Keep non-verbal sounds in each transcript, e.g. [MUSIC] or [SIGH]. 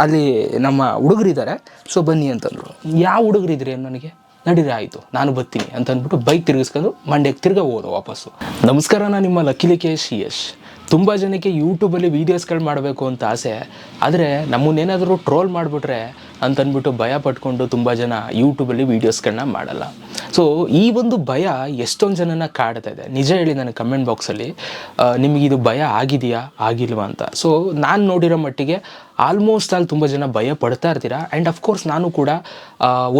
ಅಲ್ಲಿ ನಮ್ಮ ಹುಡುಗರಿದ್ದಾರೆ. ಸೊ ಬನ್ನಿ ಅಂತಂದರು. ಯಾವ ಹುಡುಗರಿದ್ರಿ ನನಗೆ, ನಡೀರಿ, ಆಯಿತು. ನಾನು ಬರ್ತೀನಿ. ಅಂತ ಅಂದ್ಬಿಟ್ಟು ಬೈಕ್ ತಿರುಗಿಸ್ಕೊಂಡು ಮಂಡ್ಯಕ್ಕೆ ತಿರ್ಗಾ ಹೋದ ವಾಪಸ್ಸು. ನಮಸ್ಕಾರ ನಾನು ನಿಮ್ಮ ಲಕಿಲಿಕೇಶ್ ಯಶ್ ತುಂಬ ಜನಕ್ಕೆ ಯೂಟ್ಯೂಬಲ್ಲಿ ವೀಡಿಯೋಸ್ಗಳು ಮಾಡಬೇಕು ಅಂತ ಆಸೆ. ಆದರೆ ನಮ್ಮನ್ನೇನಾದರೂ ಟ್ರೋಲ್ ಮಾಡಿಬಿಟ್ರೆ ಅಂತಂದ್ಬಿಟ್ಟು ಭಯ ಪಟ್ಕೊಂಡು ತುಂಬ ಜನ ಯೂಟ್ಯೂಬಲ್ಲಿ ವೀಡಿಯೋಸ್ಗಳನ್ನ ಮಾಡಲ್ಲ. ಸೊ ಈ ಒಂದು ಭಯ ಎಷ್ಟೊಂದು ಜನನ ಕಾಡ್ತಾ ಇದೆ. ನಿಜ ಹೇಳಿ ನನಗೆ ಕಮೆಂಟ್ ಬಾಕ್ಸಲ್ಲಿ ಇದು ಭಯ ಆಗಿದೆಯಾ? ಆಗಿಲ್ವಾ ಅಂತ. ಸೊ ನಾನು ನೋಡಿರೋ ಮಟ್ಟಿಗೆ ಆಲ್ಮೋಸ್ಟ್ ಅಲ್ಲಿ ತುಂಬ ಜನ ಭಯ ಪಡ್ತಾ ಇರ್ತೀರಾ? ಆ್ಯಂಡ್ ಅಫ್ಕೋರ್ಸ್ ನಾನು ಕೂಡ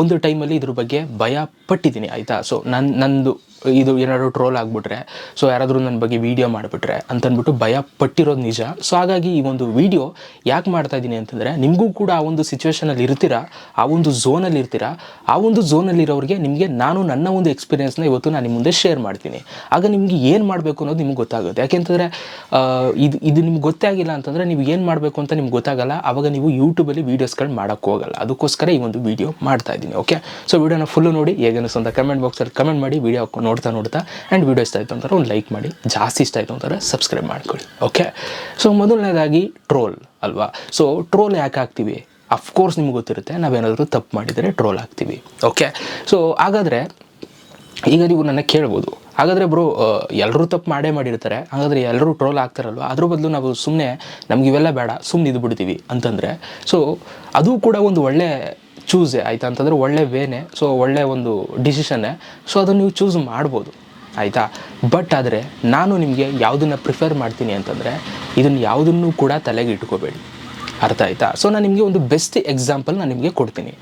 ಒಂದು ಟೈಮಲ್ಲಿ ಇದ್ರ ಬಗ್ಗೆ ಭಯ ಪಟ್ಟಿದ್ದೀನಿ, ಆಯಿತಾ? ಸೊ ನನ್ನ ನಂದು ಇದು ಏನಾದರೂ ಟ್ರೋಲ್ ಆಗಿಬಿಟ್ರೆ ಸೊ ಯಾರಾದರೂ ನನ್ನ ಬಗ್ಗೆ ವೀಡಿಯೋ ಮಾಡಿಬಿಟ್ರೆ ಅಂತಂದ್ಬಿಟ್ಟು ಭಯ ಪಟ್ಟಿರೋದು ನಿಜ. ಸೊ ಹಾಗಾಗಿ ಈ ಒಂದು ವೀಡಿಯೋ ಯಾಕೆ ಮಾಡ್ತಾ ಇದ್ದೀನಿ ಅಂತಂದರೆ, ನಿಮಗೂ ಕೂಡ ಆ ಒಂದು ಸಿಚುವೇಶನಲ್ಲಿ ಇರ್ತೀರಾ? ಆ ಒಂದು ಝೋನಲ್ಲಿ ಇರ್ತೀರಾ? ಆ ಒಂದು ಝೋನಲ್ಲಿ ಇರೋರಿಗೆ ನಿಮಗೆ ನಾನು ನನ್ನ ಒಂದು ಎಕ್ಸ್ಪೀರಿಯೆನ್ಸ್ನ ಇವತ್ತು ನಾನು ನಿಮ್ಮ ಮುಂದೆ ಶೇರ್ ಮಾಡ್ತೀನಿ. ಆಗ ನಿಮಗೆ ಏನು ಮಾಡಬೇಕು ಅನ್ನೋದು ನಿಮ್ಗೆ ಗೊತ್ತಾಗುತ್ತೆ. ಯಾಕೆಂತಂದರೆ ಇದು ಇದು ನಿಮ್ಗೆ ಗೊತ್ತೇ ಆಗಿಲ್ಲ ಅಂತಂದರೆ ನೀವು ಏನು ಮಾಡಬೇಕು ಅಂತ ನಿಮ್ಗೆ ಗೊತ್ತಾಗಲ್ಲ. ಆವಾಗ ನೀವು ಯೂಟ್ಯೂಬಲ್ಲಿ ವೀಡಿಯೋಸ್ಗಳು ಮಾಡೋಕ್ಕೆ ಹೋಗಲ್ಲ. ಅದಕ್ಕೋಸ್ಕರ ಈ ಒಂದು ವೀಡಿಯೋ ಮಾಡ್ತಾ ಇದ್ದೀನಿ ಓಕೆ ಸೊ ವಿಡಿಯೋನ ಫುಲ್ಲು ನೋಡಿ ಹೇಗೆ ಅಂತ ಕಮೆಂಟ್ ಬಾಕ್ಸಲ್ಲಿ ಕಮೆಂಟ್ ಮಾಡಿ ವೀಡಿಯೋ ನೋಡ್ತಾ ನೋಡ್ತಾ ಆ್ಯಂಡ್ ವೀಡಿಯೋ ಇಷ್ಟ ಆಯಿತು ಅಂತಾರೆ ಒಂದು ಲೈಕ್ ಮಾಡಿ, ಜಾಸ್ತಿ ಇಷ್ಟ ಆಯಿತು ಅಂತಾರೆ ಸಬ್ಸ್ಕ್ರೈಬ್ ಮಾಡ್ಕೊಳ್ಳಿ ಓಕೆ ಸೊ ಮೊದಲನೇದಾಗಿ ಟ್ರೋಲ್ ಅಲ್ವಾ? ಸೊ ಟ್ರೋಲ್ ಯಾಕೆ ಆಗ್ತೀವಿ ಅಫ್ಕೋರ್ಸ್ ನಿಮ್ಗೆ ಗೊತ್ತಿರುತ್ತೆ, ನಾವೇನಾದರೂ ತಪ್ಪು ಮಾಡಿದರೆ ಟ್ರೋಲ್ ಆಗ್ತೀವಿ. ಓಕೆ ಸೊ ಹಾಗಾದರೆ ಈಗ ನೀವು ನನ್ನ ಕೇಳ್ಬೋದು. ಹಾಗಾದರೆ ಬ್ರೋ ಎಲ್ಲರೂ ತಪ್ಪು ಮಾಡೇ ಮಾಡಿರ್ತಾರೆ, ಹಾಗಾದರೆ ಎಲ್ಲರೂ ಟ್ರೋಲ್ ಆಗ್ತಾರಲ್ವ? ಅದ್ರ ಬದಲು ನಾವು ಸುಮ್ಮನೆ ನಮ್ಗೆ ಇವೆಲ್ಲ ಬೇಡ ಸುಮ್ಮನೆ ಇದು ಬಿಡ್ತೀವಿ ಅಂತಂದರೆ ಸೊ ಅದು ಕೂಡ ಒಂದು ಒಳ್ಳೆ ಚೂಸೇ ಆಯಿತಾ? ಅಂತಂದರೆ ಒಳ್ಳೆ ವೇನೆ ಸೊ ಒಳ್ಳೆ ಒಂದು ಡಿಸಿಷನ್ನೇ ಸೊ ಅದನ್ನು ನೀವು ಚೂಸ್ ಮಾಡ್ಬೋದು, ಆಯಿತಾ? ಬಟ್ ಆದರೆ ನಾನು ನಿಮಗೆ ಯಾವುದನ್ನು ಪ್ರಿಫರ್ ಮಾಡ್ತೀನಿ ಅಂತಂದರೆ, ಇದನ್ನು ಯಾವುದನ್ನು ಕೂಡ ತಲೆಗೆ ಇಟ್ಕೋಬೇಡಿ. ಅರ್ಥ ಆಯ್ತಾ? ಸೊ ನಾನು ನಿಮಗೆ ಒಂದು ಬೆಸ್ಟ್ ಎಕ್ಸಾಂಪಲ್ ನಾನು ನಿಮಗೆ ಕೊಡ್ತೀನಿ.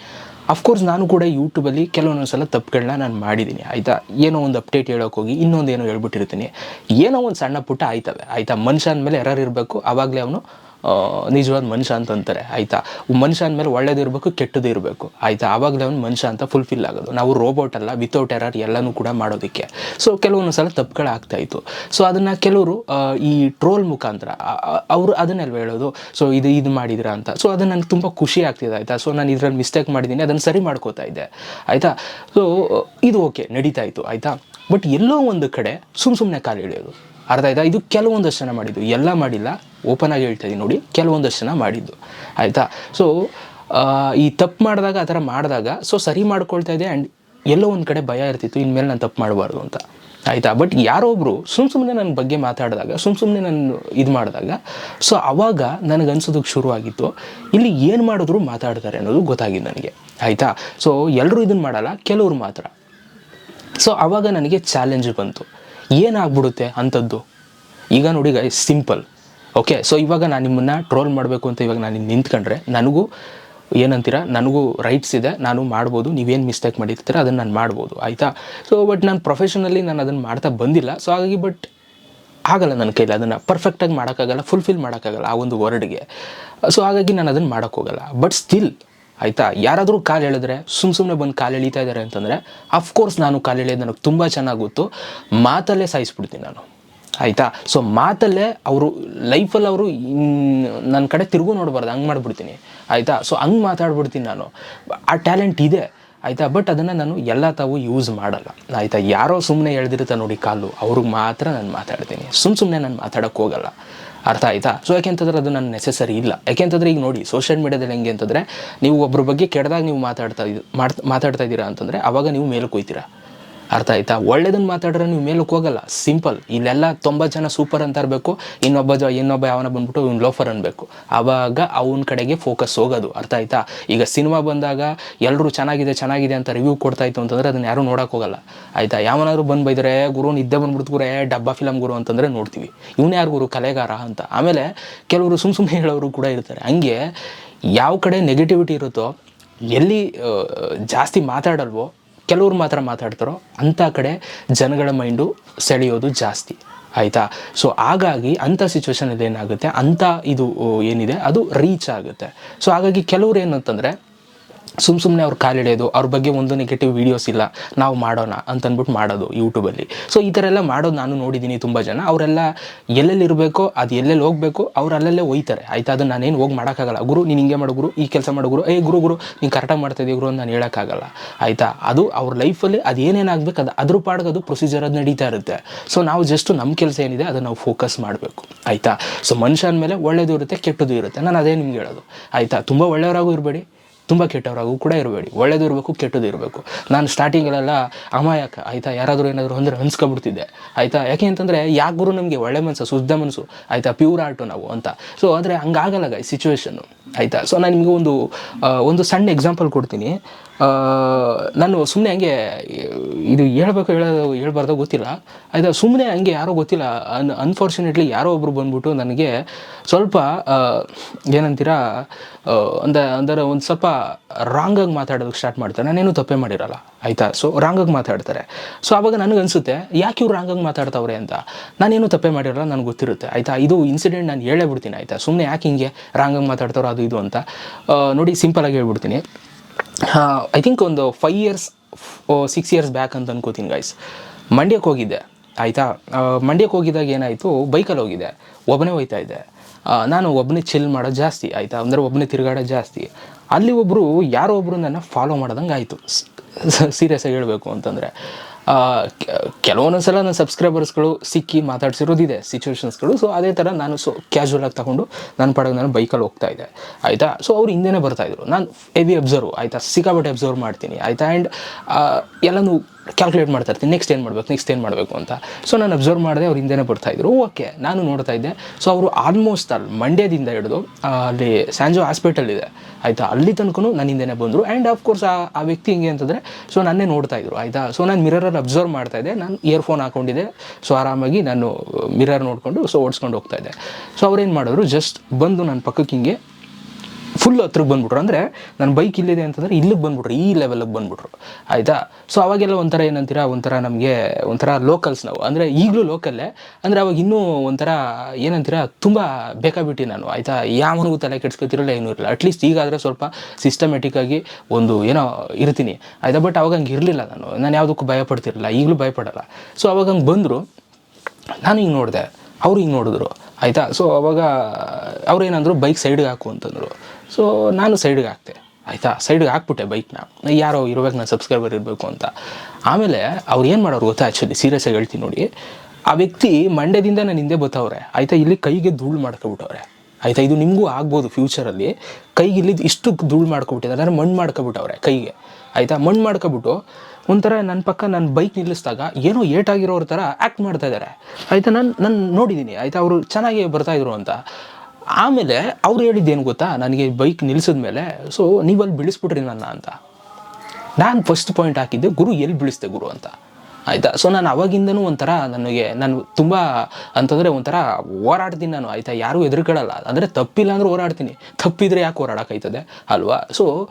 ಅಫ್ಕೋರ್ಸ್ ನಾನು ಕೂಡ ಯೂಟ್ಯೂಬಲ್ಲಿ ಕೆಲವೊಂದು ಸಲ ತಪ್ಪುಗಳನ್ನ ನಾನು ಮಾಡಿದ್ದೀನಿ, ಆಯಿತಾ? ಏನೋ ಒಂದು ಅಪ್ಡೇಟ್ ಹೇಳೋಕೆ ಹೋಗಿ, ಇನ್ನೊಂದು ಏನೋ ಹೇಳ್ಬಿಟ್ಟಿರ್ತೀನಿ. ಏನೋ ಒಂದು ಸಣ್ಣ ಪುಟ್ಟ ಆಯ್ತವೆ, ಆಯಿತಾ? ಮನುಷ್ಯ ಅಂದಮೇಲೆ ಎರರ್ ಇರಬೇಕು ಆವಾಗಲೇ ಅವನು ನಿಜವಾದ ಮನುಷ್ಯ ಅಂತ ಅಂತಾರೆ, ಆಯಿತಾ? ಮನುಷ್ಯ ಅಂದಮೇಲೆ ಒಳ್ಳೇದು ಇರಬೇಕು, ಕೆಟ್ಟದ್ದು ಇರಬೇಕು, ಆಯಿತಾ? ಆವಾಗಲೇ ಅವ್ನು ಮನುಷ್ಯ ಅಂತ ಫುಲ್ಫಿಲ್ ಆಗೋದು. ನಾವು ರೋಬೋಟ್ ಅಲ್ಲ ವಿತೌಟ್ ಎರರ್ ಎಲ್ಲನೂ ಕೂಡ ಮಾಡೋದಕ್ಕೆ. ಸೊ ಕೆಲವೊಂದು ಸಲ ತಪ್ಪುಗಳು ಆಗ್ತಾ ಇತ್ತು. ಸೊ ಅದನ್ನು ಕೆಲವರು ಈ ಟ್ರೋಲ್ ಮುಖಾಂತರ ಅವರು ಅದನ್ನೆಲ್ಲ ಹೇಳೋದು? ಸೊ ಇದು ಇದು ಮಾಡಿದ್ರ ಅಂತ. ಸೊ ಅದು ನನಗೆ ತುಂಬ ಖುಷಿ ಆಗ್ತಿದೆ, ಆಯಿತಾ? ಸೊ ನಾನು ಇದರಲ್ಲಿ ಮಿಸ್ಟೇಕ್ ಮಾಡಿದ್ದೀನಿ, ಅದನ್ನು ಸರಿ ಮಾಡ್ಕೋತಾ ಇದ್ದೆ, ಆಯಿತಾ? ಸೊ ಇದು ಓಕೆ ನಡೀತಾ ಇತ್ತು, ಆಯಿತಾ? ಬಟ್ ಎಲ್ಲೋ ಒಂದು ಕಡೆ ಸುಮ್ಮ ಸುಮ್ಮನೆ ಕಾಲು ಇಳಿಯೋದು ಅರ್ಧ ಆಯ್ತಾ? ಇದು ಕೆಲವೊಂದಷ್ಟು ಜನ ಮಾಡಿದ್ದು. ಎಲ್ಲ ಮಾಡಿಲ್ಲ. ಓಪನ್ ಆಗಿ ಹೇಳ್ತಾ ಇದ್ದೀನಿ ನೋಡಿ ಕೆಲವೊಂದಷ್ಟು ಜನ ಮಾಡಿದ್ದು. ಆಯಿತಾ? ಸೊ ಈ ತಪ್ಪು ಮಾಡಿದಾಗ, ಆ ಥರ ಮಾಡಿದಾಗ ಸೊ ಸರಿ ಮಾಡ್ಕೊಳ್ತಾ ಇದೆ ಆ್ಯಂಡ್ ಎಲ್ಲೋ ಒಂದು ಕಡೆ ಭಯ ಇರ್ತಿತ್ತು, ಇನ್ಮೇಲೆ ನಾನು ತಪ್ಪು ಮಾಡಬಾರ್ದು ಅಂತ. ಆಯಿತಾ? ಬಟ್ ಯಾರೋ ಒಬ್ಬರು ಸುಮ್ಮ ಸುಮ್ಮನೆ ನನ್ನ ಬಗ್ಗೆ ಮಾತಾಡಿದಾಗ, ಸುಮ್ ಸುಮ್ಮನೆ ನಾನು ಇದು ಮಾಡಿದಾಗ ಸೊ ಅವಾಗ ನನಗೆ ಅನ್ಸೋದಕ್ಕೆ ಶುರು ಆಗಿತ್ತು ಇಲ್ಲಿ ಏನು ಮಾಡಿದ್ರು ಮಾತಾಡ್ತಾರೆ ಅನ್ನೋದು ಗೊತ್ತಾಗಿದ್ದು ನನಗೆ. ಆಯಿತಾ? ಸೊ ಎಲ್ಲರೂ ಇದನ್ನು ಮಾಡಲ್ಲ, ಕೆಲವರು ಮಾತ್ರ. ಸೊ ಆವಾಗ ನನಗೆ ಚಾಲೆಂಜ್ ಬಂತು. ಏನಾಗ್ಬಿಡುತ್ತೆ ಅಂಥದ್ದು ಈಗ ನೋಡಿ ಗೈ ಸಿಂಪಲ್ ಓಕೆ ಸೊ ಇವಾಗ ನಾನು ನಿಮ್ಮನ್ನು ಟ್ರೋಲ್ ಮಾಡಬೇಕು ಅಂತ ಇವಾಗ ನಾನು ನಿಂತ್ಕೊಂಡ್ರೆ ನನಗೂ ಏನಂತೀರ? ನನಗೂ ರೈಟ್ಸ್ ಇದೆ, ನಾನು ಮಾಡ್ಬೋದು, ನೀವೇನು ಮಿಸ್ಟೇಕ್ ಮಾಡಿರ್ತೀರ, ಅದನ್ನು ನಾನು ಮಾಡ್ಬೋದು, ಆಯಿತಾ? ಸೊ ಬಟ್ ನಾನು ಪ್ರೊಫೆಷನಲ್ಲಿ ನಾನು ಅದನ್ನು ಮಾಡ್ತಾ ಬಂದಿಲ್ಲ. ಸೊ ಹಾಗಾಗಿ ಬಟ್ ಆಗಲ್ಲ ನನ್ನ ಕೈಲಿ ಅದನ್ನು. ಪರ್ಫೆಕ್ಟಾಗಿ ಮಾಡೋಕ್ಕಾಗಲ್ಲ ಫುಲ್ಫಿಲ್ ಮಾಡೋಕ್ಕಾಗಲ್ಲ ಆ ಒಂದು ವರ್ಡ್ಗೆ ಸೊ ಹಾಗಾಗಿ ನಾನು ಅದನ್ನು ಮಾಡೋಕ್ಕೋಗಲ್ಲ ಬಟ್ ಸ್ಟಿಲ್ ಆಯಿತಾ? ಯಾರಾದರೂ ಕಾಲು ಎಳೆದ್ರೆ ಸುಮ್ಮ ಸುಮ್ಮನೆ ಬಂದು ಕಾಲು ಎಳಿತಾ ಇದ್ದಾರೆ ಅಂತಂದರೆ ಅಫ್ಕೋರ್ಸ್ ನಾನು ಕಾಲು ಎಳೆಯೋದು ನನಗೆ ತುಂಬ ಚೆನ್ನಾಗಿ ಗೊತ್ತು. ಮಾತಲ್ಲೇ ಸಾಯಿಸ್ಬಿಡ್ತೀನಿ ನಾನು. ಆಯಿತಾ? ಸೊ ಮಾತಲ್ಲೇ ಅವರು ಲೈಫಲ್ಲಿ ಅವರು ನನ್ನ ಕಡೆ ತಿರುಗು ನೋಡಬಾರ್ದು, ಹಂಗೆ ಮಾಡಿಬಿಡ್ತೀನಿ. ಆಯಿತಾ? ಸೊ ಹಂಗೆ ಮಾತಾಡ್ಬಿಡ್ತೀನಿ ನಾನು. ಆ ಟ್ಯಾಲೆಂಟ್ ಇದೆ, ಆಯಿತಾ? ಬಟ್ ಅದನ್ನು ನಾನು ಎಲ್ಲ ತಾವು ಯೂಸ್ ಮಾಡಲ್ಲ. ಆಯಿತಾ? ಯಾರೋ ಸುಮ್ಮನೆ ಎಳ್ದಿರುತ್ತೆ ನೋಡಿ ಕಾಲು ಅವ್ರಿಗೆ ಮಾತ್ರ ನಾನು ಮಾತಾಡ್ತೀನಿ. ಸುಮ್ಮ ಸುಮ್ಮನೆ ನಾನು ಮಾತಾಡೋಕ್ಕೆ ಹೋಗಲ್ಲ. ಅರ್ಥ ಆಯಿತಾ? ಸೊ ಯಾಕೆಂತಂದ್ರೆ ಅದು ನನ್ನ ನೆಸೆಸರಿ ಇಲ್ಲ. ಯಾಕೆಂತಂದ್ರೆ ಈಗ ನೋಡಿ ಸೋಷಿಯಲ್ ಮೀಡಿಯಾದಲ್ಲಿ ಹೆಂಗೆ ಅಂತಂದರೆ, ನೀವು ಒಬ್ಬರ ಬಗ್ಗೆ ಕೆಡ್ದಾಗ ನೀವು ಮಾತಾಡ್ತಾ ಮಾತಾಡ್ತಾ ಇದ್ದೀರಾ ಅಂತಂದರೆ ಆವಾಗ ನೀವು ಮೇಲೆ ಹೋಯ್ತೀರಾ ಅರ್ಥ ಆಯ್ತಾ? ಒಳ್ಳೇದನ್ನ ಮಾತಾಡ್ರೆ ನೀವು ಮೇಲಕ್ಕೆ ಹೋಗಲ್ಲ. ಸಿಂಪಲ್ ಇಲ್ಲೆಲ್ಲ ತೊಂಬತ್ತು ಜನ ಸೂಪರ್ ಅಂತ ಇರಬೇಕು. ಇನ್ನೊಬ್ಬ ಜ ಇನ್ನೊಬ್ಬ ಯಾವನ ಬಂದ್ಬಿಟ್ಟು ಇವ್ನು ಲೋಫರ್ ಅನ್ಬೇಕು. ಆವಾಗ ಅವನ ಕಡೆಗೆ ಫೋಕಸ್ ಹೋಗೋದು. ಅರ್ಥ ಆಯ್ತಾ? ಈಗ ಸಿನಿಮಾ ಬಂದಾಗ ಎಲ್ಲರೂ ಚೆನ್ನಾಗಿದೆ ಚೆನ್ನಾಗಿದೆ ಅಂತ ರಿವ್ಯೂ ಕೊಡ್ತಾ ಇತ್ತು ಅಂತಂದ್ರೆ ಅದನ್ನ ಯಾರೂ ನೋಡಕ್ಕೆ ಹೋಗಲ್ಲ. ಆಯ್ತಾ? ಯಾವನಾದ್ರು ಬಂದು ಬೈದರೆ, ಗುರು, ನಿದ್ದೆ ಬಂದ್ಬಿಡ್ತು ಗುರು, ಡಬ್ಬಾ ಫಿಲಮ್ ಗುರು ಅಂತಂದರೆ ನೋಡ್ತೀವಿ. ಇವನು ಯಾರು ಗುರು? ಕಲೆಗಾರ ಅಂತ. ಆಮೇಲೆ ಕೆಲವರು ಸುಮ್ಮ ಸುಮ್ಮನೆ ಹೇಳೋರು ಕೂಡ ಇರ್ತಾರೆ. ಹಂಗೆ ಯಾವ ಕಡೆ ನೆಗೆಟಿವಿಟಿ ಇರುತ್ತೋ, ಎಲ್ಲಿ ಜಾಸ್ತಿ ಮಾತಾಡಲ್ವೋ ಕೆಲವ್ರು ಮಾತ್ರ ಮಾತಾಡ್ತಾರೋ ಅಂಥ ಕಡೆ ಜನಗಳ ಮೈಂಡು ಸೆಳೆಯೋದು ಜಾಸ್ತಿ, ಆಯಿತಾ? ಸೊ ಹಾಗಾಗಿ ಅಂಥ ಸಿಚುವೇಶನಲ್ಲಿ ಏನಾಗುತ್ತೆ? ಅಂಥ ಇದು ಏನಿದೆ? ಅದು ರೀಚ್ ಆಗುತ್ತೆ. ಸೊ ಹಾಗಾಗಿ ಕೆಲವ್ರು ಏನಂತಂದರೆ ಸುಮ್ಮ ಸುಮ್ಮನೆ ಅವ್ರು ಕಾಲಿಡೋದು ಅವ್ರ ಬಗ್ಗೆ ಒಂದು ನೆಗೆಟಿವ್ ವೀಡಿಯೋಸ್ ಇಲ್ಲ, ನಾವು ಮಾಡೋಣ ಅಂತ ಅಂದ್ಬಿಟ್ಟು ಮಾಡೋದು ಯೂಟ್ಯೂಬಲ್ಲಿ ಸೊ ಈ ಥರ ಎಲ್ಲ ಮಾಡೋದು ನಾನು ನೋಡಿದ್ದೀನಿ ತುಂಬ ಜನ. ಅವರೆಲ್ಲ ಎಲ್ಲೆಲ್ಲಿ ಇರಬೇಕೋ, ಅದು ಎಲ್ಲೆಲ್ಲಿ ಹೋಗಬೇಕು, ಅವ್ರು ಅಲ್ಲಲ್ಲೇ ಒಯ್ತಾರೆ. ಆಯ್ತಾ, ಅದನ್ನು ನಾನೇನು ಹೋಗಿ ಮಾಡೋಕ್ಕಾಗಲ್ಲ. ಗುರು, ನೀನು ಹಿಂಗೆ ಮಾಡು, ಗುರು, ಈ ಕೆಲಸ ಮಾಡು, ಗುರು. ಏ, ಗುರು ಗುರು, ನೀನು ಕರೆಕ್ಟಾಗಿ ಮಾಡ್ತಾಯಿದ್ದೀವಿ ಗುರು, ಅಂತ ನಾನು ಹೇಳೋಕ್ಕಾಗಲ್ಲ. ಆಯಿತಾ, ಅದು ಅವ್ರ ಲೈಫಲ್ಲಿ ಅದು ಏನೇನಾಗಬೇಕು, ಅದು ಅದ್ರ ಪಾಡ್ಗೆ ಅದು ಪ್ರೊಸೀಜರ್ ಅದು ನಡೀತಾ ಇರುತ್ತೆ. ಸೊ ನಾವು ಜಸ್ಟ್ ನಮ್ಮ ಕೆಲಸ ಏನಿದೆ, ಅದನ್ನು ನಾವು ಫೋಕಸ್ ಮಾಡಬೇಕು. ಆಯಿತಾ ಸೊ ಮನುಷ್ಯನ ಮೇಲೆ ಒಳ್ಳೇದು ಇರುತ್ತೆ, ಕೆಟ್ಟದ್ದು ಇರುತ್ತೆ. ನಾನು ಅದೇ ನಿಮ್ಗೆ ಹೇಳೋದು. ಆಯಿತಾ, ತುಂಬ ಒಳ್ಳೆಯವರಾಗೂ ಇರಬೇಡಿ. ತುಂಬ ಕೆಟ್ಟವರಾಗೂ ಕೂಡ ಇರಬೇಡಿ. ಒಳ್ಳೇದು ಇರಬೇಕು, ಕೆಟ್ಟದ್ದು ಇರಬೇಕು. ನಾನು ಸ್ಟಾರ್ಟಿಂಗಲ್ಲೆಲ್ಲ ಅಮಾಯಕ, ಆಯಿತಾ, ಯಾರಾದರೂ ಏನಾದರೂ ಅಂದರೆ ಅನ್ಸ್ಕೊಬಿಡ್ತಿದ್ದೆ ಆಯಿತಾ? ಯಾಕೆ ಅಂತಂದರೆ, ಯಾಕೆ ಗುರು ನಮಗೆ ಒಳ್ಳೆ ಮನಸ್ಸು ಶುದ್ಧ ಮನಸ್ಸು ಆಯಿತಾ? ಪ್ಯೂರ್ ಆರ್ಟು ನಾವು ಅಂತ. ಸೊ ಆದರೆ ಹಂಗಾಗಲ್ಲ ಈ ಸಿಚುವೇಶನ್ನು ಆಯಿತಾ? ಸೊ ನಾನು ನಿಮಗೆ ಒಂದು ಒಂದು ಸಣ್ಣ ಎಕ್ಸಾಂಪಲ್ ಕೊಡ್ತೀನಿ. ನಾನು ಸುಮ್ಮನೆ ಹಂಗೆ, ಇದು ಹೇಳ್ಬೇಕು ಹೇಳೋದು ಹೇಳ್ಬಾರ್ದು ಗೊತ್ತಿಲ್ಲ. ಆಯಿತಾ ಸುಮ್ಮನೆ ಹಂಗೆ ಯಾರೋ ಗೊತ್ತಿಲ್ಲ. ಅನ್ ಅನ್ಫಾರ್ಚುನೇಟ್ಲಿ ಯಾರೋ ಒಬ್ಬರು ಬಂದ್ಬಿಟ್ಟು ನನಗೆ ಸ್ವಲ್ಪ ಏನಂತೀರಾ ಅಂದ, ಅಂದರೆ ಒಂದು ಸ್ವಲ್ಪ ರಾಂಗಾಗಿ ಮಾತಾಡೋದಕ್ಕೆ ಸ್ಟಾರ್ಟ್ ಮಾಡ್ತಾರೆ. ನಾನೇನು ತಪ್ಪೇ ಮಾಡಿರಲ್ಲ. ಆಯಿತಾ ಸೊ ರಾಂಗಾಗಿ ಮಾತಾಡ್ತಾರೆ. ಸೊ ಆವಾಗ ನನಗೆ ಅನಿಸುತ್ತೆ, ಯಾಕೆ ಇವ್ರು ರಾಂಗಾಗಿ ಮಾತಾಡ್ತಾವ್ರೆ ಅಂತ? ನಾನೇನು ತಪ್ಪೇ ಮಾಡಿರಲ್ಲ, ನನಗೆ ಗೊತ್ತಿರುತ್ತೆ. ಆಯಿತಾ, ಇದು ಇನ್ಸಿಡೆಂಟ್ ನಾನು ಹೇಳೇ ಬಿಡ್ತೀನಿ. ಆಯಿತಾ ಸುಮ್ಮನೆ ಯಾಕೆ ಹಿಂಗೆ ರಾಂಗಾಗಿ ಮಾತಾಡ್ತಾರೋ ಅದು ಇದು ಅಂತ. ನೋಡಿ ಸಿಂಪಲಾಗಿ ಹೇಳ್ಬಿಡ್ತೀನಿ. ಐ ಥಿಂಕ್ ಒಂದು five years six years back ಅಂತ ಅನ್ಕೋತೀನಿ ಗೈಸ್ ಮಂಡ್ಯಕ್ಕೆ ಹೋಗಿದ್ದೆ, ಆಯಿತಾ? ಮಂಡ್ಯಕ್ಕೆ ಹೋಗಿದಾಗ ಏನಾಯಿತು ಬೈಕಲ್ಲಿ ಹೋಗಿದ್ದೆ, ಒಬ್ಬನೇ ಹೋಯ್ತಾ ಇದ್ದೆ. ನಾನು ಒಬ್ಬನೇ ಚಿಲ್ ಮಾಡೋದು ಜಾಸ್ತಿ, ಆಯಿತಾ? ಅಂದರೆ ಒಬ್ಬನೇ ತಿರುಗಾಡೋದು ಜಾಸ್ತಿ. ಅಲ್ಲಿ ಒಬ್ಬರು ಯಾರೋ ಒಬ್ಬರು ನನ್ನ ಫಾಲೋ ಮಾಡ್ದಂಗೆ ಆಯಿತು ಸೀರಿಯಸ್ ಆಗಿ ಹೇಳಬೇಕು ಅಂತಂದರೆ. ಕೆಲವೊಂದೊಂದು ಸಲ ನನ್ನ ಸಬ್ಸ್ಕ್ರೈಬರ್ಸ್ಗಳು ಸಿಕ್ಕಿ ಮಾತಾಡ್ಸಿರೋದಿದೆ ಸಿಚುವೇಶನ್ಸ್ಗಳು ಸೊ ಅದೇ ಥರ ನಾನು ಸೊ ಕ್ಯಾಶುವಲ್ ಆಗಿ ತಗೊಂಡು ನನ್ನ ಪಡೆಗೆ ನಾನು ಬೈಕಲ್ಲಿ ಹೋಗ್ತಾ ಇದ್ದೆ. ಆಯಿತಾ? ಸೊ ಅವ್ರು ಹಿಂದೆನೇ ಬರ್ತಾಯಿದ್ರು ನಾನು ಹೆವಿ ಅಬ್ಸರ್ವ್ ಆಯಿತಾ? ಸಿಕ್ಕಾಪಟ್ಟೆ ಅಬ್ಸರ್ವ್ ಮಾಡ್ತೀನಿ. ಆಯಿತಾ? ಆ್ಯಂಡ್ ಎಲ್ಲನೂ ಕ್ಯಾಲ್ಕುಲೇಟ್ ಮಾಡ್ತಾ ಇರ್ತೀನಿ. ನೆಕ್ಸ್ಟ್ ಏನು ಮಾಡಬೇಕು? ನೆಕ್ಸ್ಟ್ ಏನು ಮಾಡಬೇಕು ಅಂತ. ಸೊ ನಾನು ಅಬ್ಸರ್ವ್ ಮಾಡಿದೆ, ಅವ್ರು ಹಿಂದೆನೇ ಬರ್ತಾಯಿದ್ರು ಓಕೆ ನಾನು ನೋಡ್ತಾ ಇದ್ದೆ. ಸೊ ಅವರು ಆಲ್ಮೋಸ್ಟ್ ಅಲ್ಲಿ ಮಂಡ್ಯದಿಂದ ಹಿಡಿದು ಅಲ್ಲಿ ಸ್ಯಾಂಜೋ ಹಾಸ್ಪಿಟಲ್ ಇದೆ. ಆಯಿತಾ? ಅಲ್ಲಿ ತನಕ ನಾನು ಹಿಂದೆನೇ ಬಂದರು. ಆ್ಯಂಡ್ ಆಫ್ಕೋರ್ಸ್ ಆ ಆ ವ್ಯಕ್ತಿ ಹಿಂಗೆ ಅಂತಂದರೆ ಸೊ ನನ್ನೇ ನೋಡ್ತಾ ಇದ್ರು. ಆಯಿತಾ? ಸೊ ನಾನು ಮಿರರಲ್ಲಿ ಅಬ್ಸರ್ವ್ ಮಾಡ್ತಾ ಇದ್ದೆ. ನಾನು ಇಯರ್ಫೋನ್ ಹಾಕೊಂಡಿದ್ದೆ. ಸೊ ಆರಾಮಾಗಿ ನಾನು ಮಿರರ್ ನೋಡಿಕೊಂಡು ಸೊ ಓಡಿಸ್ಕೊಂಡು ಹೋಗ್ತಾ ಇದ್ದೆ. ಸೊ ಅವ್ರೇನು ಮಾಡಿದ್ರು? ಜಸ್ಟ್ ಬಂದು ನನ್ನ ಪಕ್ಕಕ್ಕೆ ಹಿಂಗೆ ಫುಲ್ ಹತ್ರಕ್ಕೆ ಬಂದ್ಬಿಟ್ರು. ಅಂದರೆ ನನ್ನ ಬೈಕ್ ಇಲ್ಲಿದೆ ಅಂತಂದರೆ ಇಲ್ಲಿಗೆ ಬಂದ್ಬಿಟ್ರು, ಈ ಲೆವೆಲಿಗೆ ಬಂದ್ಬಿಟ್ರು. ಆಯಿತಾ? ಸೊ ಅವಾಗೆಲ್ಲ ಒಂಥರ ಏನಂತೀರ? ಒಂಥರ ನಮಗೆ ಒಂಥರ ಲೋಕಲ್ಸ್ ನಾವು. ಅಂದರೆ ಈಗಲೂ ಲೋಕಲ್ಲೇ ಅಂದರೆ ಅವಾಗ ಇನ್ನೂ ಒಂಥರ ಏನಂತೀರ? ತುಂಬ ಬೇಕಾಬಿಟ್ಟು ನಾನು. ಆಯಿತಾ? ಯಾವನಿಗೂ ತಲೆ ಕೆಡ್ಸ್ಕೊತಿರಲ್ಲ, ಏನೂ ಇರಲ್ಲ. ಅಟ್ಲೀಸ್ಟ್ ಈಗಾದರೆ ಸ್ವಲ್ಪ ಸಿಸ್ಟಮೆಟಿಕ್ಕಾಗಿ ಒಂದು ಏನೋ ಇರ್ತೀನಿ. ಆಯಿತಾ? ಬಟ್ ಅವಾಗ ಹಂಗೆ ಇರಲಿಲ್ಲ ನಾನು. ನಾನು ಯಾವುದಕ್ಕೂ ಭಯಪಡ್ತಿರಲಿಲ್ಲ. ಈಗಲೂ ಭಯಪಡಲ್ಲ. ಸೊ ಅವಾಗ ಹಂಗೆ ಬಂದರು. ನಾನು ಹಿಂಗೆ ನೋಡಿದೆ. ಅವ್ರು ಹಿಂಗೆ ನೋಡಿದ್ರು. ಆಯಿತಾ? ಸೊ ಅವಾಗ ಅವ್ರು ಏನಂದರು ಬೈಕ್ ಸೈಡ್ಗೆ ಹಾಕು ಅಂತಂದರು. ಸೊ ನಾನು ಸೈಡ್ಗೆ ಹಾಕ್ತೆ ಆಯಿತಾ? ಸೈಡ್ಗೆ ಹಾಕ್ಬಿಟ್ಟೆ ಬೈಕ್ನ ಯಾರೋ ಇರ್ಬೇಕು ನಾನು ಸಬ್ಸ್ಕ್ರೈಬರ್ ಇರಬೇಕು ಅಂತ. ಆಮೇಲೆ ಅವ್ರು ಏನು ಮಾಡೋರು ಗೊತ್ತಾ ಆ್ಯಕ್ಚುಲಿ ಸೀರಿಯಸ್ ಆಗಿ ಹೇಳ್ತೀನಿ ನೋಡಿ. ಆ ವ್ಯಕ್ತಿ ಮಂಡ್ಯದಿಂದ ನಾನು ಹಿಂದೆ ಬತ್ತವ್ರೆ. ಆಯಿತಾ? ಇಲ್ಲಿ ಕೈಗೆ ಧೂಳು ಮಾಡ್ಕೊಬಿಟ್ಟವ್ರೆ. ಆಯಿತಾ? ಇದು ನಿಮಗೂ ಆಗ್ಬೋದು ಫ್ಯೂಚರಲ್ಲಿ ಕೈಗೆ ಇಲ್ಲಿದ್ದು ಇಷ್ಟು ಧೂಳು ಮಾಡ್ಕೊಬಿಟ್ಟಿದ್ದಾರೆ. ಅಂದರೆ ಮಣ್ಣು ಮಾಡ್ಕೊಬಿಟ್ಟವ್ರೆ ಕೈಗೆ. ಆಯಿತಾ? ಮಣ್ಣು ಮಾಡ್ಕೊಬಿಟ್ಟು ಒಂಥರ ನನ್ನ ಪಕ್ಕ ನನ್ನ ಬೈಕ್ ನಿಲ್ಲಿಸಿದಾಗ ಏನೋ ಏಟಾಗಿರೋರ ಥರ ಆ್ಯಕ್ಟ್ ಮಾಡ್ತಾ ಇದ್ದಾರೆ ಆಯಿತಾ? ನಾನು ನಾನು ನೋಡಿದ್ದೀನಿ ಆಯಿತಾ? ಅವರು ಚೆನ್ನಾಗಿ ಬರ್ತಾಯಿದ್ರು ಅಂತ. ಆಮೇಲೆ ಅವ್ರು ಹೇಳಿದ್ದೇನು ಗೊತ್ತಾ? ನನಗೆ ಬೈಕ್ ನಿಲ್ಲಿಸಿದ್ಮೇಲೆ ಸೊ ನೀವು ಅಲ್ಲಿ ಬಿಡಿಸ್ಬಿಟ್ರಿ ನನ್ನ ಅಂತ. ನಾನು ಫಸ್ಟ್ ಪಾಯಿಂಟ್ ಹಾಕಿದ್ದೆ, ಗುರು, ಎಲ್ಲಿ ಬಿಡಿಸ್ದೆ ಗುರು ಅಂತ. ಆಯಿತಾ? ಸೊ ನಾನು ಅವಾಗಿಂದನೂ ಒಂಥರ ನನಗೆ, ನಾನು ತುಂಬ ಅಂತಂದರೆ ಒಂಥರ ಹೋರಾಡ್ತೀನಿ ನಾನು, ಆಯಿತಾ? ಯಾರೂ ಎದುರುಕೊಳ್ಳಲ್ಲ ಅಂದರೆ ತಪ್ಪಿಲ್ಲ ಅಂದ್ರೆ ಹೋರಾಡ್ತೀನಿ. ತಪ್ಪಿದ್ರೆ ಯಾಕೆ ಹೋರಾಡೋಕ್ಕಾಯ್ತದೆ? ಅಲ್ವಾ? ಸೊ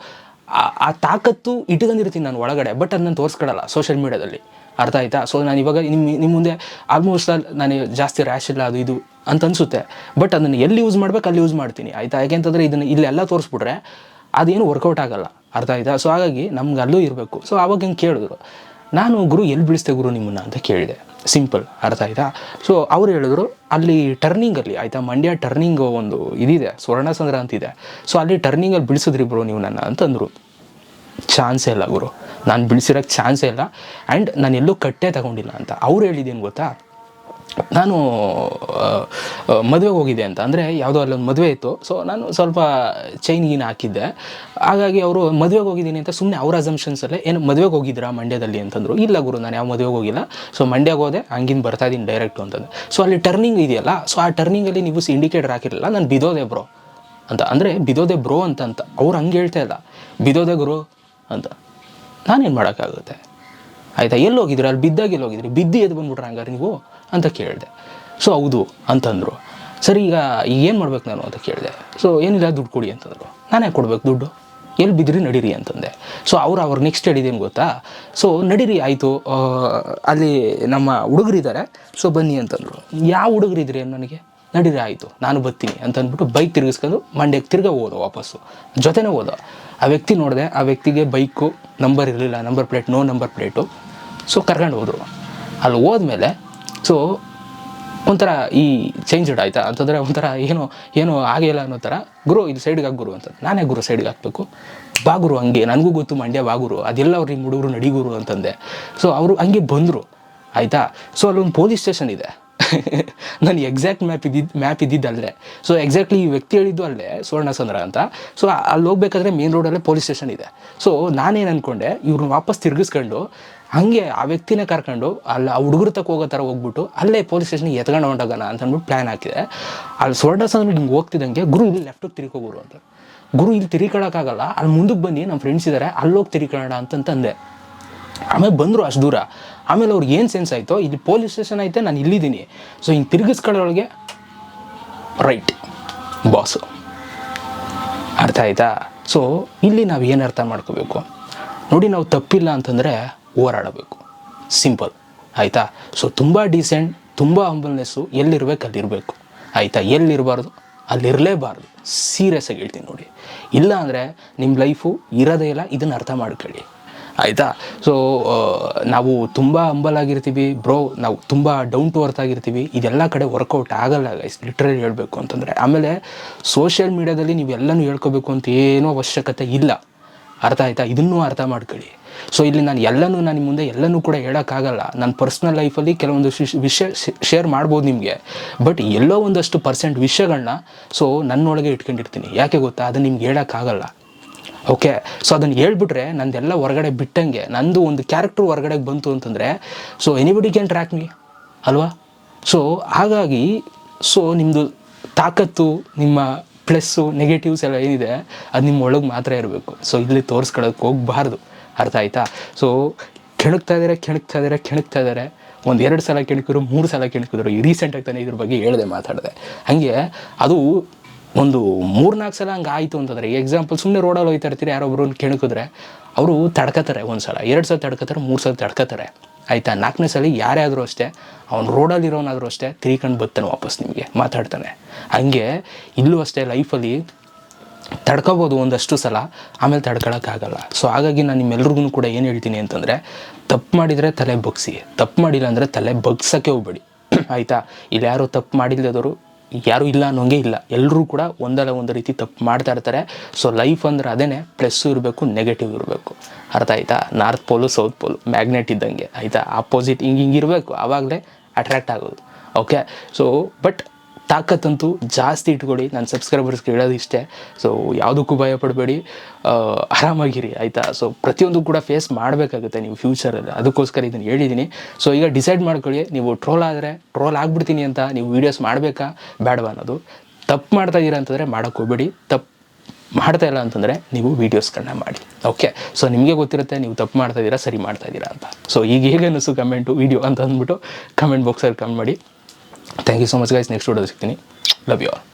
ಆ ತಾಕತ್ತು ಇಟ್ಕೊಂಡಿರ್ತೀನಿ ನಾನು ಒಳಗಡೆ ಬಟ್ ಅದನ್ನ ತೋರಿಸ್ಕೊಡಲ್ಲ ಸೋಷಿಯಲ್ ಮೀಡ್ಯಾದಲ್ಲಿ ಅರ್ಥ ಆಯ್ತಾ? ಸೊ ನಾನು ಇವಾಗ ನಿಮ್ಮ ನಿಮ್ಮ ಮುಂದೆ ಆಲ್ಮೋಸ್ಟ್ ನಾನು ಜಾಸ್ತಿ ರ್ಯಾಶ್ ಇಲ್ಲ, ಅದು ಇದು ಅಂತ ಅನಿಸುತ್ತೆ. ಬಟ್ ಅದನ್ನು ಎಲ್ಲಿ ಯೂಸ್ ಮಾಡ್ಬೇಕು, ಅಲ್ಲಿ ಯೂಸ್ ಮಾಡ್ತೀನಿ. ಆಯಿತಾ? ಯಾಕೆಂತಂದರೆ ಇದನ್ನು ಇಲ್ಲೆಲ್ಲ ತೋರಿಸ್ಬಿಟ್ರೆ ಅದೇನು ವರ್ಕೌಟ್ ಆಗಲ್ಲ. ಅರ್ಥ ಆಯ್ತಾ? ಸೊ ಹಾಗಾಗಿ ನಮ್ಗೆ ಅಲ್ಲೂ ಇರಬೇಕು. ಸೊ ಆವಾಗ ಹಿಂಗೆ ಕೇಳಿದ್ರು? ನಾನು ಗುರು ಎಲ್ಲಿ ಬೀಳಿಸ್ತೆ ಗುರು ನಿಮ್ಮನ್ನ ಅಂತ ಕೇಳಿದೆ. ಸಿಂಪಲ್ ಅರ್ಥ ಆಯ್ತಾ? ಸೊ ಅವ್ರು ಹೇಳಿದ್ರು, ಅಲ್ಲಿ ಟರ್ನಿಂಗಲ್ಲಿ ಆಯಿತಾ? ಮಂಡ್ಯ ಟರ್ನಿಂಗ್ ಒಂದು ಇದಿದೆ, ಸ್ವರ್ಣಸಂದ್ರ ಅಂತಿದೆ. ಸೊ ಅಲ್ಲಿ ಟರ್ನಿಂಗಲ್ಲಿ ಬಿಡಿಸಿದ್ರಿ ಬ್ರೋ ನೀವು ನನ್ನ ಅಂತಂದರು ಚಾನ್ಸೇ ಇಲ್ಲ ಗುರು. ನಾನು ಬಿಡಿಸಿರೋಕ್ಕೆ ಚಾನ್ಸೇ ಇಲ್ಲ. ಆ್ಯಂಡ್ ನಾನು ಎಲ್ಲೂ ಕಟ್ಟೆ ತಗೊಂಡಿಲ್ಲ ಅಂತ. ಅವ್ರು ಹೇಳಿದ್ದೀನಿ ಗೊತ್ತಾ? ನಾನು ಮದುವೆಗೆ ಹೋಗಿದ್ದೆ ಅಂತ. ಅಂದರೆ ಯಾವುದೋ ಅಲ್ಲೊಂದು ಮದುವೆ ಇತ್ತು. ಸೊ ನಾನು ಸ್ವಲ್ಪ ಚೈನ್ ಗೀನ್ ಹಾಕಿದ್ದೆ. ಹಾಗಾಗಿ ಅವರು ಮದುವೆಗೆ ಹೋಗಿದ್ದೀನಿ ಅಂತ ಸುಮ್ಮನೆ ಅವ್ರ ಅಸಂಪ್ಷನ್ಸಲ್ಲೇ ಏನು ಮದುವೆಗೆ ಹೋಗಿದ್ರಾ ಮಂಡ್ಯದಲ್ಲಿ ಅಂತಂದರು. ಇಲ್ಲ ಗುರು, ನಾನು ಯಾವ ಮದುವೆಗೆ ಹೋಗಿಲ್ಲ. ಸೊ ಮಂಡ್ಯಗೆ ಹೋದೆ, ಹಂಗಿನ ಬರ್ತಾ ಇದ್ದೀನಿ ಡೈರೆಕ್ಟು ಅಂತಂದು. ಸೊ ಅಲ್ಲಿ ಟರ್ನಿಂಗ್ ಇದೆಯಲ್ಲ ಸೊ ಆ ಟರ್ನಿಂಗಲ್ಲಿ ನೀವು ಇಂಡಿಕೇಟರ್ ಹಾಕಿರಲಿಲ್ಲ ನಾನು ಬಿದೋದೆ ಬ್ರೋ ಅಂತ. ಅಂದರೆ ಬಿದೋದೆ ಬ್ರೋ ಅಂತ ಅಂತ ಅವ್ರು ಹಂಗೆ ಹೇಳ್ತಾ ಇಲ್ಲ. ಬಿದೋದೆ ಗುರು ಅಂತ. ನಾನೇನು ಮಾಡೋಕ್ಕಾಗುತ್ತೆ? ಆಯಿತಾ? ಎಲ್ಲಿ ಹೋಗಿದ್ರಿ ಅಲ್ಲಿ ಬಿದ್ದಾಗ ಎಲ್ಲಿ ಹೋಗಿದ್ರಿ ಬಿದ್ದು ಎದ್ದು ಬಂದ್ಬಿಟ್ರೆ ಹಂಗಾರೆ ನೀವು? ಅಂತ ಕೇಳಿದೆ. ಸೊ ಹೌದು ಅಂತಂದರು. ಸರಿ, ಈಗ ಈಗ ಏನು ಮಾಡ್ಬೇಕು ನಾನು ಅಂತ ಕೇಳಿದೆ. ಸೊ ಏನಿಲ್ಲ, ದುಡ್ಡು ಕೊಡಿ ಅಂತಂದರು. ನಾನೇ ಕೊಡ್ಬೇಕು ದುಡ್ಡು? ಎಲ್ಲಿ ಬಿದ್ರಿ, ನಡೀರಿ ಅಂತಂದೆ. ಸೊ ಅವ್ರು ಅವ್ರ ನೆಕ್ಸ್ಟ್ ಹೇಳಿದೇನು ಗೊತ್ತಾ? ಸೊ ನಡೀರಿ, ಆಯಿತು. ಅಲ್ಲಿ ನಮ್ಮ ಹುಡುಗರಿದ್ದಾರೆ ಸೊ ಬನ್ನಿ ಅಂತಂದರು. ಯಾವ ಹುಡುಗರಿದ್ರಿ ನನಗೆ ನಡೀರಿ, ಆಯಿತು, ನಾನು ಬರ್ತೀನಿ ಅಂತ ಅಂದ್ಬಿಟ್ಟು ಬೈಕ್ ತಿರುಗಿಸ್ಕೊಂಡು ಮಂಡ್ಯಕ್ಕೆ ತಿರ್ಗಾ ಹೋದ ವಾಪಸ್ಸು. ಜೊತೆನೇ ಹೋದ. ಆ ವ್ಯಕ್ತಿ ನೋಡಿದೆ, ಆ ವ್ಯಕ್ತಿಗೆ ಬೈಕು ನಂಬರ್ ಇರಲಿಲ್ಲ number plate no number plate so ಕರ್ಕೊಂಡು ಹೋದರು. ಅಲ್ಲಿ ಹೋದ್ಮೇಲೆ ಸೊ ಒಂಥರ ಈ ಚೇಂಜ್ಡ್ ಆಯ್ತಾ? ಅಂತಂದರೆ ಒಂಥರ ಏನೋ ಏನೋ ಆಗಿಲ್ಲ ಅನ್ನೋ ಥರ, ಗುರು, ಇದು ಸೈಡ್ಗೆ ಹಾಕಿ ಗುರು ಅಂತ ನಾನೇ ಗುರು ಸೈಡ್ಗೆ ಹಾಕಬೇಕು. ಬಾಗುರು ಹಂಗೆ. ನನಗೂ ಗೊತ್ತು ಮಂಡ್ಯ ಬಾಗುರು ಅದೆಲ್ಲ ಅವ್ರು ನಿಮ್ಮ ಹುಡುಗರು ನಡಿಗುರು ಅಂತಂದೆ. ಸೊ ಅವರು ಹಂಗೆ ಬಂದರು. ಆಯಿತಾ? ಸೊ ಅಲ್ಲೊಂದು ಪೊಲೀಸ್ ಸ್ಟೇಷನ್ ಇದೆ. [LAUGHS] ನಾನು ಎಕ್ಸಾಕ್ಟ್ ಮ್ಯಾಪ್ ಇದ್ದಿದ್ದು ಮ್ಯಾಪ್ ಇದ್ದಿದ್ದು ಅಲ್ಲೇ. ಸೊ ಎಕ್ಸಾಕ್ಟ್ಲಿ ಈ ವ್ಯಕ್ತಿ ಹೇಳಿದ್ದು ಅಲ್ಲೇ, ಸುವರ್ಣಸಂದ್ರ ಅಂತ. ಸೊ ಅಲ್ಲಿ ಹೋಗ್ಬೇಕಾದ್ರೆ ಮೇನ್ ರೋಡಲ್ಲೇ ಪೊಲೀಸ್ ಸ್ಟೇಷನ್ ಇದೆ. ಸೊ ನಾನೇನು ಅಂದ್ಕೊಂಡೆ ಇವ್ರನ್ನ ವಾಪಸ್ ತಿರುಗಿಸ್ಕೊಂಡು, ಹಾಗೆ ಆ ವ್ಯಕ್ತಿನೇ ಕರ್ಕೊಂಡು, ಅಲ್ಲಿ, ಆ ಹುಡುಗರು ತಕ್ಕ ಹೋಗೋ ಥರ ಹೋಗ್ಬಿಟ್ಟು, ಅಲ್ಲೇ ಪೊಲೀಸ್ ಸ್ಟೇಷನ್ಗೆ ಎತ್ಕೊಂಡು ಹೊಂಟೋಗೋಣ ಅಂತ ಅಂದ್ಬಿಟ್ಟು ಪ್ಲ್ಯಾನ್ ಹಾಕಿದೆ. ಅಲ್ಲಿ ಸುವರ್ಣಸಂದ್ರ ಹಿಂಗೆ ಹೋಗ್ತಿದ್ದಂಗೆ ಗುರು ಇಲ್ಲಿ ಲೆಫ್ಟಿಗೆ ತಿರ್ಕೋಗೋರು ಅಂತ. ಗುರು ಇಲ್ಲಿ ತಿರ್ಕೊಳ್ಳೋಕ್ಕಾಗಲ್ಲ ಅಲ್ಲಿ ಮುಂದಕ್ಕೆ ಬನ್ನಿ ನಮ್ಮ ಫ್ರೆಂಡ್ಸ್ ಇದ್ದಾರೆ ಅಲ್ಲೋಗಿ ತಿರ್ಕೊಳ್ಳೋಣ ಅಂತಂತಂದೆ ಆಮೇಲೆ ಬಂದರು ಅಷ್ಟು ದೂರ. ಆಮೇಲೆ ಅವ್ರಿಗೆ ಏನು ಸೆನ್ಸ್ ಆಯಿತು, ಇಲ್ಲಿ ಪೊಲೀಸ್ ಸ್ಟೇಷನ್ ಐತೆ, ನಾನು ಇಲ್ಲಿದ್ದೀನಿ. ಸೊ ಹಿಂಗೆ ತಿರುಗಿಸ್ಕೊಳ್ಳೋಳಗೆ ರೈಟ್ ಬಾಸು ಅರ್ಥ ಆಯ್ತಾ? ಸೊ ಇಲ್ಲಿ ನಾವು ಏನು ಅರ್ಥ ಮಾಡ್ಕೋಬೇಕು? ನೋಡಿ, ನಾವು ತಪ್ಪಿಲ್ಲ ಅಂತಂದರೆ ಹೋರಾಡಬೇಕು. ಸಿಂಪಲ್ ಆಯಿತಾ? ಸೊ ತುಂಬ ಡೀಸೆಂಟ್ ತುಂಬ ಅಂಬಲ್ನೆಸ್ಸು ಎಲ್ಲಿರ್ಬೇಕು, ಅಲ್ಲಿರಬೇಕು. ಆಯಿತಾ? ಎಲ್ಲಿರಬಾರ್ದು? ಅಲ್ಲಿರಲೇಬಾರ್ದು. ಸೀರಿಯಸ್ ಆಗಿ ಹೇಳ್ತೀನಿ ನೋಡಿ. ಇಲ್ಲ ಅಂದರೆ ನಿಮ್ಮ ಲೈಫು ಇರೋದೇ ಇಲ್ಲ, ಇದನ್ನು ಅರ್ಥ ಮಾಡ್ಕೊಳ್ಳಿ. ಆಯಿತಾ? ಸೊ ನಾವು ತುಂಬ ಹಂಬಲಾಗಿರ್ತೀವಿ ಬ್ರೋ ನಾವು ತುಂಬ ಡೌನ್ ಟು ಅರ್ತ್ ಆಗಿರ್ತೀವಿ. ಇದೆಲ್ಲ ಕಡೆ ವರ್ಕೌಟ್ ಆಗಲ್ಲ ಗೈಸ್ ಲಿಟ್ರಲಿ ಹೇಳಬೇಕು ಅಂತಂದರೆ. ಆಮೇಲೆ ಸೋಷಿಯಲ್ ಮೀಡ್ಯಾದಲ್ಲಿ ನೀವೆಲ್ಲನೂ ಹೇಳ್ಕೋಬೇಕು ಅಂತ ಏನೂ ಅವಶ್ಯಕತೆ ಇಲ್ಲ. ಅರ್ಥ ಆಯ್ತಾ? ಇದನ್ನೂ ಅರ್ಥ ಮಾಡ್ಕೊಳ್ಳಿ. ಸೊ ಇಲ್ಲಿ ನಾನು ಎಲ್ಲನೂ, ನಾನು ಮುಂದೆ ಎಲ್ಲನೂ ಕೂಡ ಹೇಳೋಕ್ಕಾಗಲ್ಲ. ನನ್ನ ಪರ್ಸ್ನಲ್ ಲೈಫಲ್ಲಿ ಕೆಲವೊಂದು ವಿಷಯ ಶೇರ್ ಮಾಡ್ಬೋದು ನಿಮಗೆ. ಬಟ್ ಎಲ್ಲೋ ಒಂದಷ್ಟು ಪರ್ಸೆಂಟ್ ವಿಷಯಗಳನ್ನ ಸೊ ನನ್ನೊಳಗೆ ಇಟ್ಕೊಂಡಿರ್ತೀನಿ. ಯಾಕೆ ಗೊತ್ತಾ? ಅದು ನಿಮ್ಗೆ ಹೇಳೋಕ್ಕಾಗಲ್ಲ. ಓಕೆ ಸೊ ಅದನ್ನು ಹೇಳ್ಬಿಟ್ರೆ ನಂದೆಲ್ಲ ಹೊರಗಡೆ ಬಿಟ್ಟಂಗೆ, ನಂದು ಒಂದು ಕ್ಯಾರೆಕ್ಟರ್ ಹೊರಗಡೆಗೆ ಬಂತು ಅಂತಂದರೆ so anybody can track me ಅಲ್ವಾ? ಸೊ ಹಾಗಾಗಿ ಸೊ ನಿಮ್ಮದು ತಾಕತ್ತು, ನಿಮ್ಮ ಪ್ಲಸ್ಸು ನೆಗೆಟಿವ್ಸ್ ಎಲ್ಲ ಏನಿದೆ, ಅದು ನಿಮ್ಮ ಒಳಗೆ ಮಾತ್ರ ಇರಬೇಕು. ಸೊ ಇಲ್ಲಿ ತೋರಿಸ್ಕೊಳ್ಳೋಕೆ ಹೋಗಬಾರ್ದು. ಅರ್ಥ ಆಯ್ತಾ? ಸೊ ಕೆಣಕ್ತಾ ಇದ್ದಾರೆ ಕೆಣಕ್ತಾ ಇದ್ದಾರೆ ಕೆಣಕ್ತಾ ಇದ್ದಾರೆ ಒಂದು ಎರಡು ಸಲ ಕೆಣಕಿದ್ರು, ಮೂರು ಸಲ ಕೆಣಕಿದ್ರು, ಈ ರೀಸೆಂಟಾಗಿ ತಾನೇ ಇದ್ರ ಬಗ್ಗೆ ಹೇಳದೆ, ಮಾತಾಡಿದೆ. ಹಾಗೆ ಅದು ಒಂದು ಮೂರ್ನಾಲ್ಕು ಸಲ ಹಂಗೆ ಆಯಿತು ಅಂತಂದರೆ ಎಕ್ಸಾಂಪಲ್ ಸುಮ್ಮನೆ ರೋಡಲ್ಲಿ ಹೋಗ್ತಾ ಇರ್ತೀರಿ ಯಾರೊಬ್ರು ಕೆಣಕಿದ್ರೆ, ಅವರು ತಡ್ಕೋತಾರೆ ಒಂದು ಸಲ, ಎರಡು ಸಲ ತಡ್ಕೋತಾರೆ, ಮೂರು ಸಲ ತಡ್ಕೋತಾರೆ, ಆಯಿತಾ? ನಾಲ್ಕನೇ ಸಲ ಯಾರೇ ಆದರೂ ಅಷ್ಟೇ, ಅವ್ನು ರೋಡಲ್ಲಿರೋನಾದರೂ ಅಷ್ಟೇ ತಿರ್ಕೊಂಡು ಬರ್ತಾನೆ ವಾಪಸ್ ನಿಮಗೆ, ಮಾತಾಡ್ತಾನೆ. ಹಂಗೆ ಇಲ್ಲೂ ಅಷ್ಟೇ ಲೈಫಲ್ಲಿ ತಡ್ಕೋಬೋದು ಒಂದಷ್ಟು ಸಲ, ಆಮೇಲೆ ತಡ್ಕೊಳಕ್ಕಾಗಲ್ಲ. ಸೊ ಹಾಗಾಗಿ ನಾನು ನಿಮ್ಮೆಲ್ರಿಗೂ ಕೂಡ ಏನು ಹೇಳ್ತೀನಿ ಅಂತಂದರೆ, ತಪ್ಪು ಮಾಡಿದರೆ ತಲೆ ಬಗ್ಸಿ, ತಪ್ಪು ಮಾಡಿಲ್ಲ ಅಂದರೆ ತಲೆ ಬಗ್ಸೋಕ್ಕೆ ಹೋಗ್ಬೇಡಿ. [CLEARS THROAT] ಆಯಿತಾ? ಇಲ್ಲಿ ಯಾರು ತಪ್ಪು ಮಾಡಿಲ್ಲದವರು ಯಾರೂ ಇಲ್ಲ ಅನ್ನೋಂಗೆ ಇಲ್ಲ. ಎಲ್ಲರೂ ಕೂಡ ಒಂದಲ್ಲ ಒಂದು ರೀತಿ ತಪ್ಪು ಮಾಡ್ತಾ ಇರ್ತಾರೆ. ಸೊ ಲೈಫ್ ಅಂದ್ರೆ ಅದೇ ಪ್ಲಸ್ಸು ಇರಬೇಕು ನೆಗೆಟಿವ್ ಇರಬೇಕು. ಅರ್ಥ ಆಯ್ತಾ? North pole south pole magnet ಇದ್ದಂಗೆ. ಆಯಿತಾ? ಆಪೋಸಿಟ್ ಹಿಂಗೆ ಹಿಂಗೆ ಇರಬೇಕು. ಆವಾಗಲೇ ಅಟ್ರ್ಯಾಕ್ಟ್ ಆಗೋದು. ಓಕೆ ಸೊ ಬಟ್ ತಾಕತ್ತಂತೂ ಜಾಸ್ತಿ ಇಟ್ಕೊಳ್ಳಿ ನಾನು ಸಬ್ಸ್ಕ್ರೈಬರ್ಸ್ಗೆ ಹೇಳೋದು ಇಷ್ಟೇ. ಸೊ ಯಾವುದಕ್ಕೂ ಭಯ ಪಡಬೇಡಿ. ಆರಾಮಾಗಿರಿ, ಆಯಿತಾ? ಸೊ ಪ್ರತಿಯೊಂದು ಕೂಡ ಫೇಸ್ ಮಾಡಬೇಕಾಗುತ್ತೆ ನೀವು ಫ್ಯೂಚರಲ್ಲಿ ಅದಕ್ಕೋಸ್ಕರ ಇದನ್ನು ಹೇಳಿದ್ದೀನಿ ಸೊ ಈಗ ಡಿಸೈಡ್ ಮಾಡ್ಕೊಳ್ಳಿ. ನೀವು ಟ್ರೋಲ್ ಆದರೆ ಟ್ರೋಲ್ ಆಗಿಬಿಡ್ತೀನಿ ಅಂತ ನೀವು ವೀಡಿಯೋಸ್ ಮಾಡಬೇಕಾ? ಬೇಡವಾ ಅನ್ನೋದು. ತಪ್ಪು ಮಾಡ್ತಾ ಇದ್ದೀರಾ ಅಂತಂದರೆ ಮಾಡೋಕ್ಕೆ ಹೋಗ್ಬೇಡಿ. ತಪ್ಪು ಮಾಡ್ತಾ ಇಲ್ಲ ಅಂತಂದರೆ ನೀವು ವೀಡಿಯೋಸ್ಗಳನ್ನ ಮಾಡಿ. ಓಕೆ ಸೊ ನಿಮಗೆ ಗೊತ್ತಿರುತ್ತೆ ನೀವು ತಪ್ಪು ಮಾಡ್ತಾ ಇದ್ದೀರಾ ಸರಿ ಮಾಡ್ತಾ ಇದ್ದೀರಾ ಅಂತ. ಸೊ ಈಗ ಹೇಗೆ ಅನ್ನಿಸು ಕಮೆಂಟು ವೀಡಿಯೋ ಅಂತ ಅಂದ್ಬಿಟ್ಟು ಕಮೆಂಟ್ ಬಾಕ್ಸಲ್ಲಿ ಕಮೆಂಟ್ ಮಾಡಿ. Thank you so much guys next video ಸಿಗ್ತೀನಿ ಲವ್ ಯು ಆಲ್